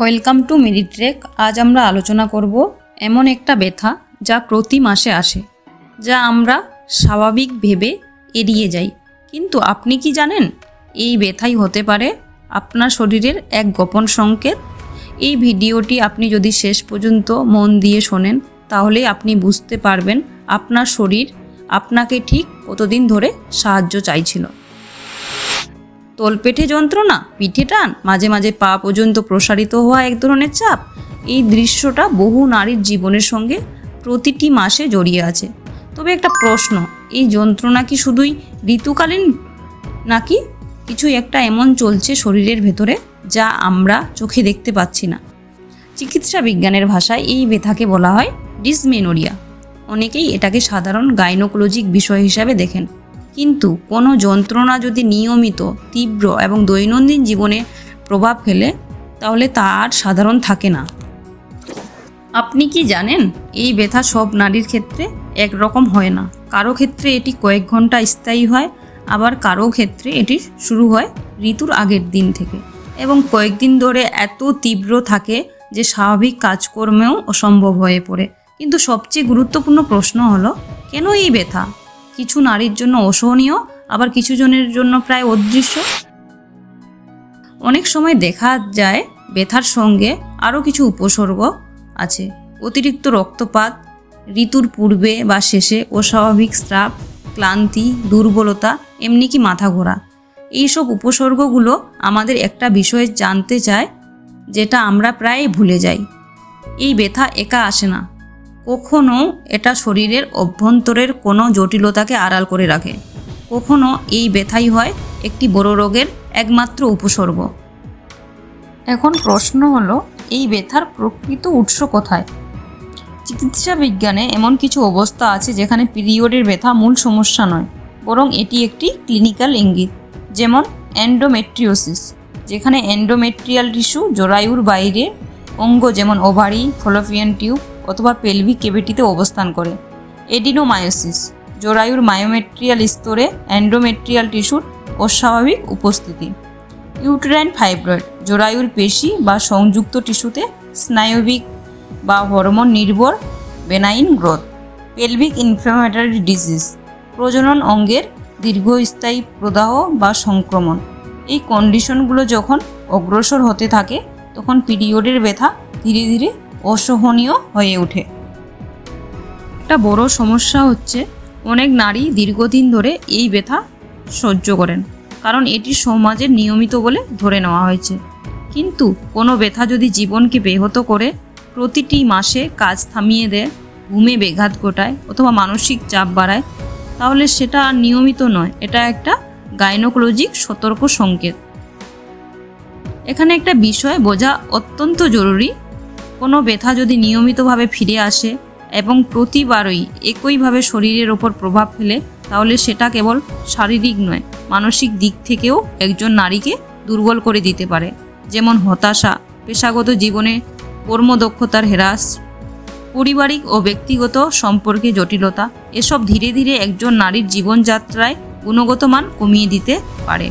Welcome to মিরিট্রেক আজ আমরা আলোচনা করব এমন একটা ব্যথা যা প্রতি মাসে আসে, যা আমরা স্বাভাবিক ভেবে এড়িয়ে যাই। কিন্তু আপনি কি জানেন, এই ব্যথাই হতে পারে আপনার শরীরের এক গোপন সংকেত? এই ভিডিওটি আপনি যদি শেষ পর্যন্ত মন দিয়ে শোনেন তাহলে আপনি বুঝতে পারবেন আপনার শরীর আপনাকে ঠিক কতদিন ধরে সাহায্য চাইছিল। তলপেটে যন্ত্রণা, পিঠে টান, মাঝে মাঝে পা পর্যন্ত প্রসারিত হওয়া এক ধরনের চাপ, এই দৃশ্যটা বহু নারীর জীবনের সঙ্গে প্রতিটি মাসে জড়িয়ে আছে। তবে একটা প্রশ্ন, এই যন্ত্রণা কি শুধুই ঋতুকালীন নাকি কিছু একটা এমন চলছে শরীরের ভেতরে যা আমরা চোখে দেখতে পাচ্ছি না? চিকিৎসা বিজ্ঞানের ভাষায় এই ব্যথাকে বলা হয় ডিসমেনোরিয়া। অনেকেই এটাকে সাধারণ গাইনোকোলজিক বিষয় হিসাবে দেখেন। কিন্তু কোনো যন্ত্রণা যদি নিয়মিত, তীব্র এবং দৈনন্দিন জীবনে প্রভাব ফেলে, তাহলে তা আর সাধারণ থাকে না। আপনি কি জানেন, এই ব্যথা সব নারীর ক্ষেত্রে একরকম হয় না। কারও ক্ষেত্রে এটি কয়েক ঘণ্টা স্থায়ী হয়, আবার কারও ক্ষেত্রে এটি শুরু হয় ঋতুর আগের দিন থেকে। এবং কয়েকদিন ধরে এত তীব্র থাকে যে স্বাভাবিক কাজকর্মেও অসম্ভব হয়ে পড়ে। কিন্তু সবচেয়ে গুরুত্বপূর্ণ প্রশ্ন হলো, কেন এই ব্যথা? কিছু নারীর জন্য অসহনীয়, আবার কিছু জনের জন্য প্রায় অদৃশ্য। অনেক সময় দেখা যায় ব্যথার সঙ্গে আরও কিছু উপসর্গ আছে। অতিরিক্ত রক্তপাত, ঋতুর পূর্বে বা শেষে অস্বাভাবিক স্রাব, ক্লান্তি, দুর্বলতা, এমনি কি মাথা ঘোরা। এইসব উপসর্গগুলো আমাদের একটা বিষয়ে জানতে চায়, যেটা আমরা প্রায় ভুলে যাই। এই ব্যথা একা আসে না। কখনো এটা শরীরের অভ্যন্তরের কোনো জটিলতাকে আড়াল করে রাখে। কখনো এই ব্যথাই হয় একটি বড় রোগের একমাত্র উপসর্গ। এখন প্রশ্ন হলো, এই ব্যথার প্রকৃত উৎস কোথায়? চিকিৎসা বিজ্ঞানে এমন কিছু অবস্থা আছে যেখানে পিরিয়ডের ব্যথা মূল সমস্যা নয়, বরং এটি একটি ক্লিনিক্যাল ইঙ্গিত, যেমন অ্যান্ডোমেট্রিওসিস যেখানে অ্যান্ডোমেট্রিয়াল টিস্যু জরায়ুর বাইরে, অঙ্গ যেমন ওভারি ফলোফিয়ান টিউব অথবা পেলভিক কেভিটিতে অবস্থান করে। এডিনোমায়োসিস, জরায়ুর মায়োমেট্রিয়াল স্তরে অ্যান্ডোমেট্রিয়াল টিস্যুর অস্বাভাবিক উপস্থিতি। ইউটেরাইন ফাইব্রয়েড, জরায়ুর পেশি বা সংযুক্ত টিস্যুতে স্নায়বিক বা হরমোন নির্ভর benign growth. Pelvic inflammatory disease, প্রজনন অঙ্গের দীর্ঘস্থায়ী প্রদাহ বা সংক্রমণ। এই কন্ডিশনগুলো যখন অগ্রসর হতে থাকে, তখন পিরিয়ডের ব্যথা ধীরে ধীরে অসহনীয় হয়ে ওঠে। একটা বড় সমস্যা হচ্ছে অনেক নারী দীর্ঘদিন ধরে এই ব্যথা সহ্য করেন। কারণ এটি সমাজের নিয়মিত বলে ধরে নেওয়া হয়েছে। কিন্তু কোনো ব্যথা যদি জীবনকে ব্যাহত করে, প্রতিটি মাসে কাজ থামিয়ে দেয়, ঘুমে ব্যাঘাত ঘটায় অথবা মানসিক চাপ বাড়ায়, তাহলে সেটা আর নিয়মিত নয়, এটা একটা গাইনোকোলজিক সতর্ক সংকেত। এখানে একটা বিষয় বোঝা অত্যন্ত জরুরি। কোনো ব্যথা যদি নিয়মিতভাবে ফিরে আসে এবং প্রতিবারই একইভাবে শরীরের ওপর প্রভাব ফেলে, তাহলে সেটা কেবল শারীরিক নয়, মানসিক দিক থেকেও একজন নারীকে দুর্বল করে দিতে পারে। যেমন হতাশা, পেশাগত জীবনে কর্মদক্ষতার হ্রাস, পারিবারিক ও ব্যক্তিগত সম্পর্কে জটিলতা, এসব ধীরে ধীরে একজন নারীর জীবনযাত্রায় গুণগত মান কমিয়ে দিতে পারে।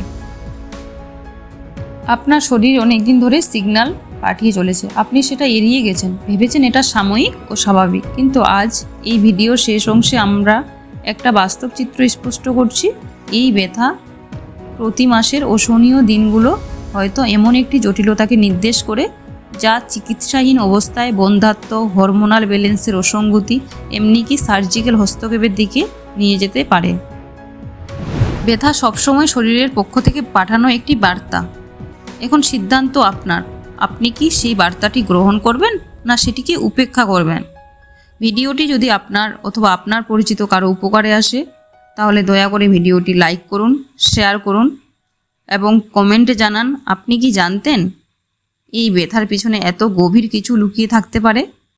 আপনার শরীর অনেক দিন ধরে সিগন্যাল পাঠিয়ে চলেছে। আপনি সেটা এড়িয়ে গেছেন। ভেবেছেন এটা সাময়িক ও স্বাভাবিক। কিন্তু আজ এই ভিডিও শেষ অংশে আমরা একটা বাস্তব চিত্র স্পষ্ট করছি। এই ব্যথা প্রতি মাসের অসহনীয় দিনগুলো হয়তো এমন একটি জটিলতাকে নির্দেশ করে, যা চিকিৎসাহীন অবস্থায় বন্ধাত্ম হরমোনাল ব্যালেন্সের অসঙ্গতি, এমনি কি সার্জিক্যাল হস্তক্ষেপের দিকে নিয়ে যেতে পারে। ব্যথা সবসময় শরীরের পক্ষ থেকে পাঠানো একটি বার্তা। এখন সিদ্ধান্ত আপনার। আপনি কি সেই বার্তাটি গ্রহণ করবেন না সেটিকে উপেক্ষা করবেন? ভিডিওটি যদি আপনার অথবা আপনার পরিচিত কারও উপকারে আসে, তাহলে দয়া করে ভিডিওটি লাইক করুন, শেয়ার করুন এবং কমেন্টে জানান, আপনি কি জানতেন? এই ব্যথার পিছনে এত গভীর কিছু লুকিয়ে থাকতে পারে?